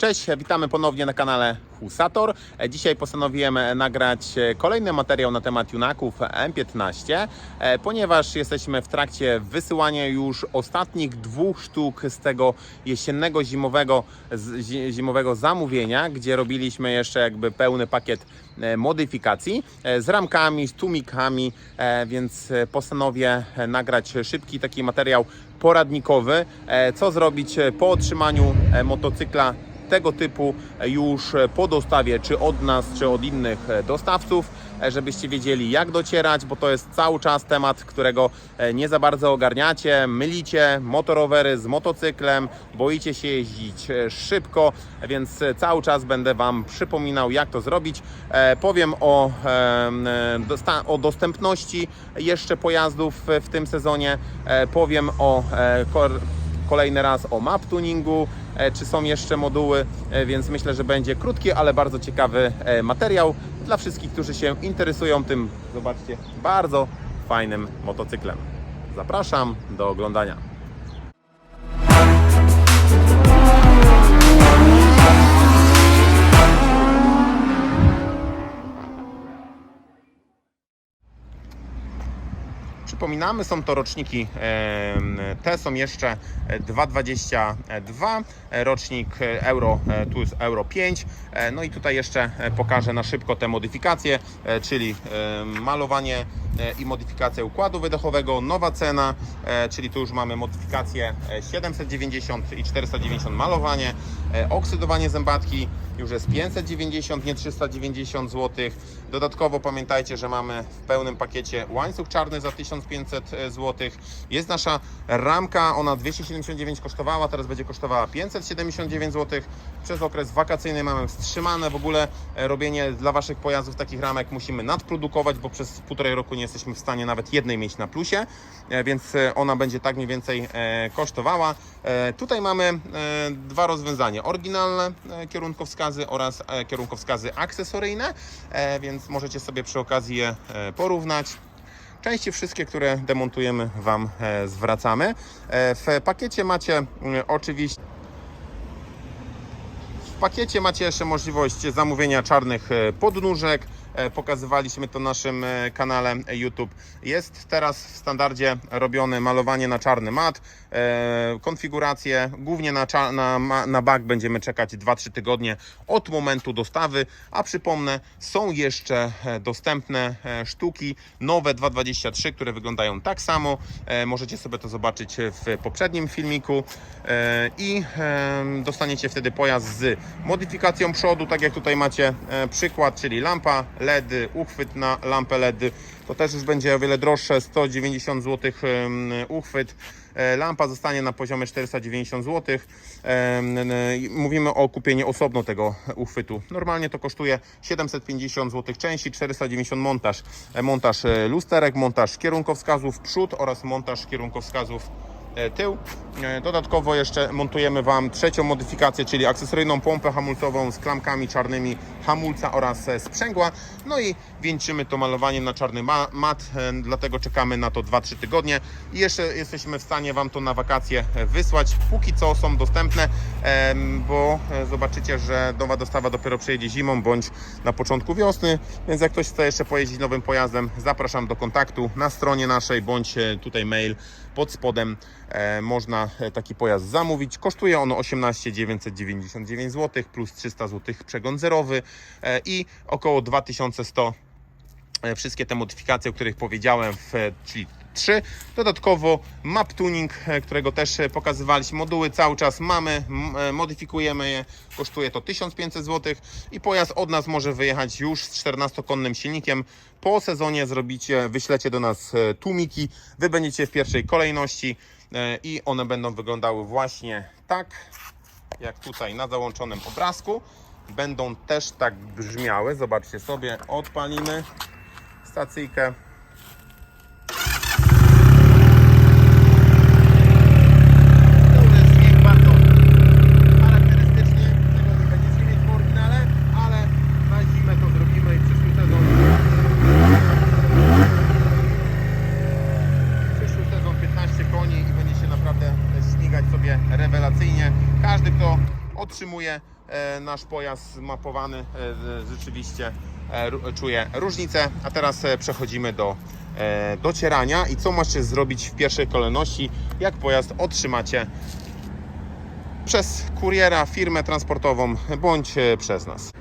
Cześć, witamy ponownie na kanale Husator. Dzisiaj postanowiłem nagrać kolejny materiał na temat Junaków M15, e, ponieważ jesteśmy w trakcie wysyłania już ostatnich dwóch sztuk z tego jesiennego, zimowego, zimowego zamówienia, gdzie robiliśmy jeszcze jakby pełny pakiet e, modyfikacji e, z ramkami, z tłumikami, e, więc e, postanowię e, nagrać szybki taki materiał poradnikowy, e, co zrobić e, po otrzymaniu e, motocykla tego typu już po dostawie, czy od nas, czy od innych dostawców, żebyście wiedzieli jak docierać, bo to jest cały czas temat, którego nie za bardzo ogarniacie, mylicie motorowery z motocyklem, boicie się jeździć szybko, więc cały czas będę Wam przypominał jak to zrobić. Powiem o, o dostępności jeszcze pojazdów w tym sezonie, powiem o e, kolejny raz o map tuningu, czy są jeszcze moduły, e, więc myślę, że będzie krótki, ale bardzo ciekawy e, materiał dla wszystkich, którzy się interesują tym, zobaczcie, bardzo fajnym motocyklem. Zapraszam do oglądania. Przypominamy, są to roczniki, te są jeszcze 2,22, e, rocznik Euro, e, tu jest Euro 5. E, No i tutaj jeszcze e, pokażę na szybko te modyfikacje, czyli malowanie i modyfikacja układu wydechowego, nowa cena, czyli tu już mamy modyfikację e, 790 i 490 malowanie, oksydowanie zębatki już jest 590, nie 390 zł. Dodatkowo pamiętajcie, że mamy w pełnym pakiecie łańcuch czarny za 1500 zł. Jest nasza ramka, ona 279 kosztowała, teraz będzie kosztowała 579 zł. Przez okres wakacyjny mamy wstrzymane w ogóle e, robienie dla Waszych pojazdów takich ramek. Musimy nadprodukować, bo przez półtorej roku nie jesteśmy w stanie nawet jednej mieć na plusie, e, więc e, ona będzie tak mniej więcej e, kosztowała. E, Tutaj mamy e, dwa rozwiązania. Oryginalne e, oraz e, kierunkowskazy akcesoryjne, e, więc możecie sobie przy okazji je e, porównać. Części wszystkie, które demontujemy Wam zwracamy. W pakiecie macie oczywiście w pakiecie macie jeszcze możliwość zamówienia czarnych podnóżek. E, Pokazywaliśmy to na naszym e, kanale YouTube. Jest teraz w standardzie robione malowanie na czarny mat. E, Konfiguracje głównie na, na, na będziemy czekać 2-3 tygodnie od momentu dostawy. A przypomnę, są jeszcze dostępne sztuki nowe 2.23, które wyglądają tak samo. Możecie sobie to zobaczyć w poprzednim filmiku i dostaniecie wtedy pojazd z modyfikacją przodu, tak jak tutaj macie przykład, czyli lampa LED, uchwyt na lampę LED. To też już będzie o wiele droższe, 190 zł uchwyt. E, Lampa zostanie na poziomie 490 zł. Mówimy o kupieniu osobno tego uchwytu. Normalnie to kosztuje 750 zł części, 490 montaż. E, Montaż e, lusterek, montaż kierunkowskazów przód oraz montaż kierunkowskazów tył. Dodatkowo jeszcze montujemy Wam trzecią modyfikację, czyli akcesoryjną pompę hamulcową z klamkami czarnymi hamulca oraz e, sprzęgła. No i wieńczymy to malowaniem na czarny ma- mat, e, dlatego czekamy na to 2-3 tygodnie i jeszcze jesteśmy w stanie Wam to na wakacje e, wysłać. Póki co są dostępne, bo zobaczycie, że nowa dostawa dopiero przyjedzie zimą bądź na początku wiosny, więc jak ktoś chce jeszcze pojeździć nowym pojazdem, zapraszam do kontaktu na stronie naszej bądź tutaj mail pod spodem można taki pojazd zamówić. Kosztuje on 18 999 zł plus 300 zł przegląd zerowy i około 2100 e, wszystkie te modyfikacje, o których powiedziałem, e, czyli 3. Dodatkowo map tuning, e, którego też e, pokazywaliśmy. Moduły cały czas mamy, e, modyfikujemy je. Kosztuje to 1500 zł i pojazd od nas może wyjechać już z 14-konnym silnikiem. Po sezonie zrobicie, wyślecie do nas e, tłumiki. Wy będziecie w pierwszej kolejności e, i one będą wyglądały właśnie tak, jak tutaj na załączonym obrazku. Będą też tak brzmiały. Zobaczcie sobie, odpalimy stacyjkę. To już jest dźwięk bardzo charakterystyczny. Tego nie będziecie mieć w oryginale, ale na zimę to zrobimy i w przyszłym sezonie. Przyszły sezon 15 koni i będzie się naprawdę śmigać sobie rewelacyjnie. Każdy, kto otrzymuje nasz pojazd zmapowany. E, rzeczywiście e, czuje różnicę. A teraz e, przechodzimy do e, docierania i co macie zrobić w pierwszej kolejności, jak pojazd otrzymacie przez kuriera, firmę transportową bądź e, przez nas.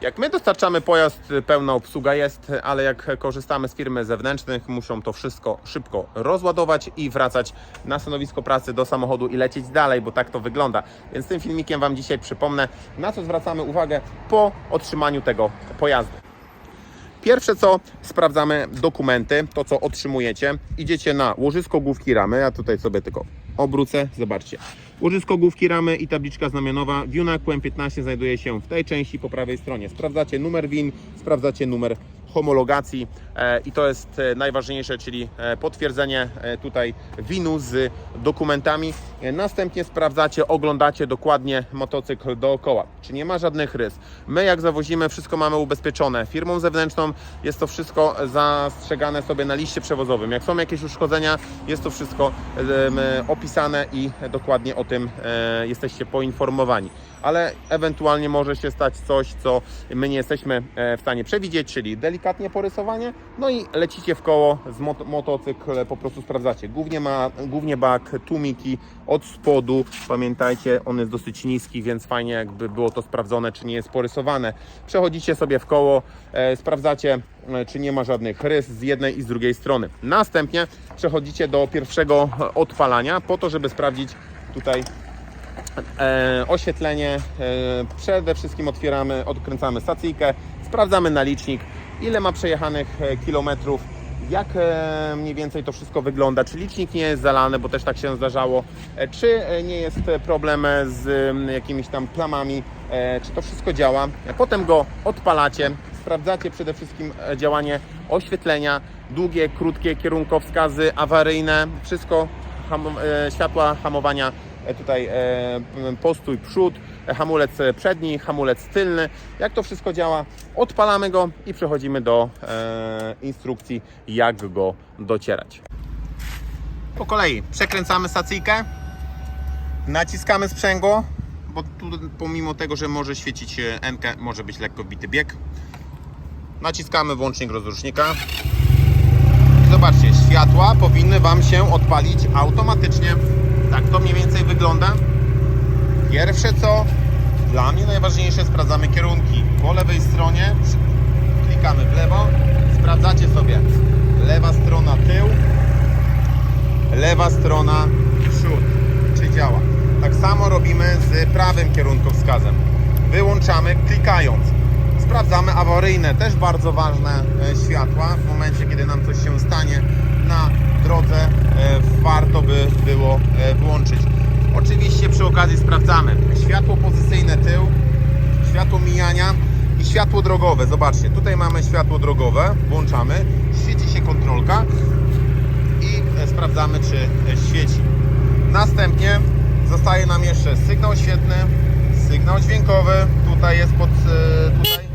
Jak my dostarczamy pojazd, pełna obsługa jest, ale jak korzystamy z firmy zewnętrznych, muszą to wszystko szybko rozładować i wracać na stanowisko pracy do samochodu i lecieć dalej, bo tak to wygląda. Więc tym filmikiem Wam dzisiaj przypomnę, na co zwracamy uwagę po otrzymaniu tego pojazdu. Pierwsze co, sprawdzamy dokumenty, to co otrzymujecie. Idziecie na łożysko główki ramy, ja tutaj sobie tylko obrócę, zobaczcie. Łożysko główki ramy i tabliczka znamionowa. Wiuna QM15 znajduje się w tej części po prawej stronie. Sprawdzacie numer WIN, sprawdzacie numer homologacji e, i to jest e, najważniejsze, czyli e, potwierdzenie tutaj winu z dokumentami. Następnie sprawdzacie, oglądacie dokładnie motocykl dookoła, czy nie ma żadnych rys. My jak zawozimy, wszystko mamy ubezpieczone. Firmą zewnętrzną jest to wszystko zastrzegane sobie na liście przewozowym. Jak są jakieś uszkodzenia, jest to wszystko opisane i dokładnie o tym jesteście poinformowani. Ale ewentualnie może się stać coś, co my nie jesteśmy e, w stanie przewidzieć, czyli delikatnie porysowanie, no i lecicie w koło z mot- motocykl, po prostu sprawdzacie. Głównie ma, głównie bak, tłumiki od spodu, pamiętajcie, on jest dosyć niski, więc fajnie jakby było to sprawdzone, czy nie jest porysowane. Przechodzicie sobie w koło, e, sprawdzacie, e, czy nie ma żadnych rys z jednej i z drugiej strony. Następnie przechodzicie do pierwszego odpalania, po to, żeby sprawdzić tutaj e, oświetlenie. E, przede wszystkim otwieramy, odkręcamy stacyjkę, sprawdzamy nalicznik, ile ma przejechanych e, kilometrów, jak e, mniej więcej to wszystko wygląda, czy licznik nie jest zalany, bo też tak się zdarzało, czy nie jest problem z jakimiś tam plamami, czy to wszystko działa. Potem go odpalacie, sprawdzacie przede wszystkim działanie oświetlenia, długie, krótkie kierunkowskazy awaryjne, wszystko, ham, światła hamowania tutaj e, postój przód, e, hamulec e, przedni, hamulec tylny. Jak to wszystko działa? Odpalamy go i przechodzimy do e, instrukcji, jak go docierać. Po kolei przekręcamy stacyjkę, naciskamy sprzęgło, bo tu pomimo tego, że może świecić e, N, może być lekko bity bieg. Naciskamy włącznik rozrusznika. Zobaczcie, światła powinny Wam się odpalić automatycznie. Tak to mniej więcej wygląda. Pierwsze co, dla mnie najważniejsze, sprawdzamy kierunki. Po lewej stronie klikamy w lewo, sprawdzacie sobie lewa strona tył, lewa strona przód, czy działa. Tak samo robimy z prawym kierunkowskazem. Wyłączamy klikając. Sprawdzamy awaryjne, też bardzo ważne e, światła. W momencie, kiedy nam coś się stanie na drodze, e, warto by było e, włączyć. Oczywiście przy okazji sprawdzamy światło pozycyjne tył, światło mijania i światło drogowe. Zobaczcie, tutaj mamy światło drogowe, włączamy, świeci się kontrolka i e, sprawdzamy, czy świeci. Następnie zostaje nam jeszcze sygnał świetny, sygnał dźwiękowy, tutaj jest pod, tutaj.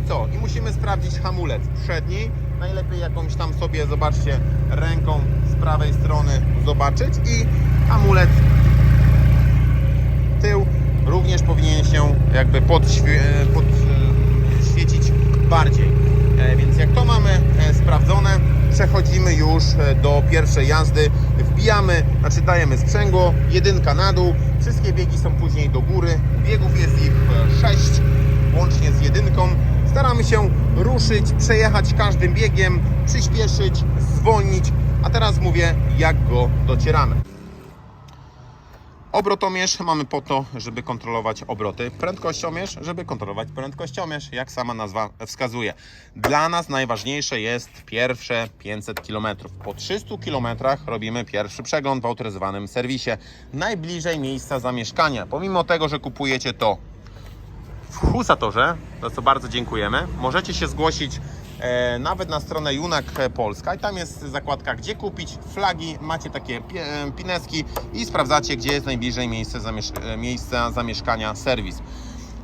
I co? I musimy sprawdzić hamulec przedni, najlepiej jakąś tam sobie, zobaczcie, ręką z prawej strony zobaczyć i hamulec tył również powinien się jakby podświe, podświecić bardziej. E, Więc jak to mamy e, sprawdzone, przechodzimy już e, do pierwszej jazdy. Wbijamy, znaczy dajemy sprzęgło, jedynka na dół, wszystkie biegi są później do góry. Biegów jest ich 6, łącznie z jedynką. Staramy się ruszyć, przejechać każdym biegiem, przyspieszyć, zwolnić. A teraz mówię, jak go docieramy. Obrotomierz mamy po to, żeby kontrolować obroty. Prędkościomierz, żeby kontrolować prędkościomierz, jak sama nazwa wskazuje. Dla nas najważniejsze jest pierwsze 500 km. Po 300 km robimy pierwszy przegląd w autoryzowanym serwisie, najbliżej miejsca zamieszkania. Pomimo tego, że kupujecie to w Husatorze, za co bardzo dziękujemy. Możecie się zgłosić e, nawet na stronę Junak Polska i tam jest zakładka gdzie kupić flagi, macie takie e, pineski i sprawdzacie gdzie jest najbliżej miejsce zamiesz- e, miejsca zamieszkania serwis.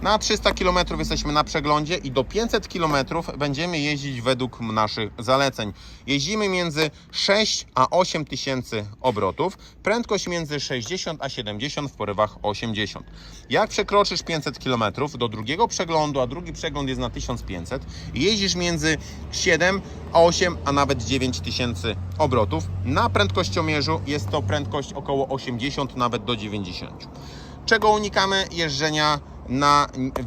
Na 300 km jesteśmy na przeglądzie i do 500 km będziemy jeździć według naszych zaleceń. Jeździmy między 6 a 8 tysięcy obrotów, prędkość między 60 a 70 w porywach 80. Jak przekroczysz 500 km do drugiego przeglądu, a drugi przegląd jest na 1500, jeździsz między 7 a 8, a nawet 9 tysięcy obrotów. Na prędkościomierzu jest to prędkość około 80, nawet do 90. Czego unikamy? Jeżdżenia na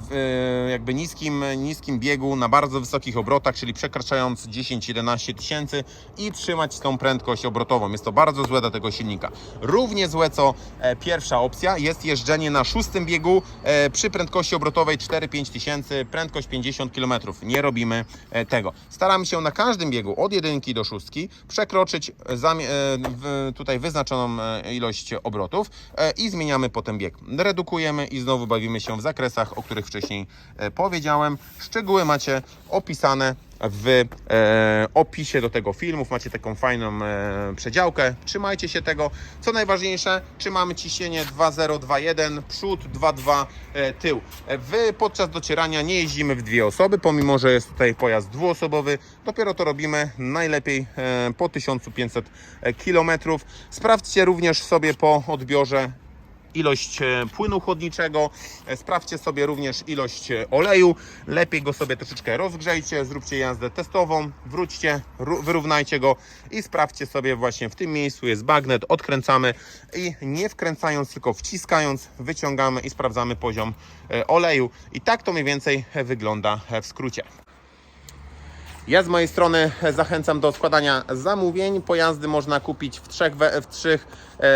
w, jakby niskim, niskim biegu, na bardzo wysokich obrotach, czyli przekraczając 10-11 tysięcy i trzymać tą prędkość obrotową. Jest to bardzo złe dla tego silnika. Równie złe co e, pierwsza opcja jest jeżdżenie na szóstym biegu e, przy prędkości obrotowej 4-5 tysięcy, prędkość 50 km. Nie robimy e, tego. Staramy się na każdym biegu od jedynki do szóstki przekroczyć e, tutaj wyznaczoną e, ilość obrotów e, i zmieniamy potem bieg. Redukujemy i znowu bawimy się w zakresach, o których wcześniej e, powiedziałem. Szczegóły macie opisane w e, opisie do tego filmów. Macie taką fajną e, przedziałkę. Trzymajcie się tego. Co najważniejsze, trzymamy ciśnienie 2.0, 2.1, przód 2.2, e, tył. Wy podczas docierania nie jeździmy w dwie osoby, pomimo że jest tutaj pojazd dwuosobowy. Dopiero to robimy najlepiej po 1500 km. Sprawdźcie również sobie po odbiorze ilość e, płynu chłodniczego. E, Sprawdźcie sobie również ilość e, oleju. Lepiej go sobie troszeczkę rozgrzejcie, zróbcie jazdę testową, wróćcie, ró- wyrównajcie go i sprawdźcie sobie właśnie w tym miejscu jest bagnet, odkręcamy i nie wkręcając, tylko wciskając, wyciągamy i sprawdzamy poziom oleju. I tak to mniej więcej wygląda w skrócie. Ja z mojej strony zachęcam do składania zamówień. Pojazdy można kupić w trzech, w trzech,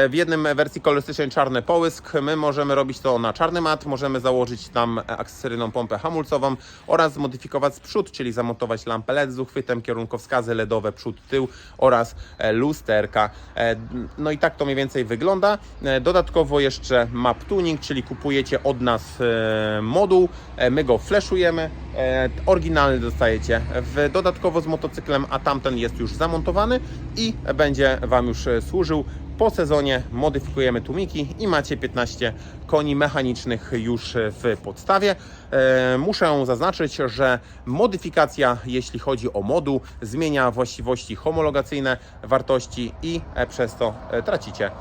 w jednym wersji kolorystycznej czarny połysk. My możemy robić to na czarny mat, możemy założyć tam akcesyjną pompę hamulcową oraz zmodyfikować z przód, czyli zamontować lampę LED z uchwytem, kierunkowskazy LEDowe przód, tył oraz e, lusterka. E, No i tak to mniej więcej wygląda. E, Dodatkowo jeszcze map tuning, czyli kupujecie od nas e, moduł, e, my go fleszujemy, e, oryginalny dostajecie w, dodatkowo z motocyklem, a tamten jest już zamontowany i będzie Wam już e, służył. Po sezonie modyfikujemy tłumiki i macie 15 koni mechanicznych już w podstawie. E, Muszę zaznaczyć, że modyfikacja, jeśli chodzi o moduł, zmienia właściwości homologacyjne, wartości i e, przez to e, tracicie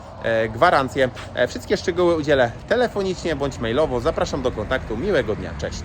gwarancję. Wszystkie szczegóły udzielę telefonicznie bądź mailowo. Zapraszam do kontaktu. Miłego dnia. Cześć.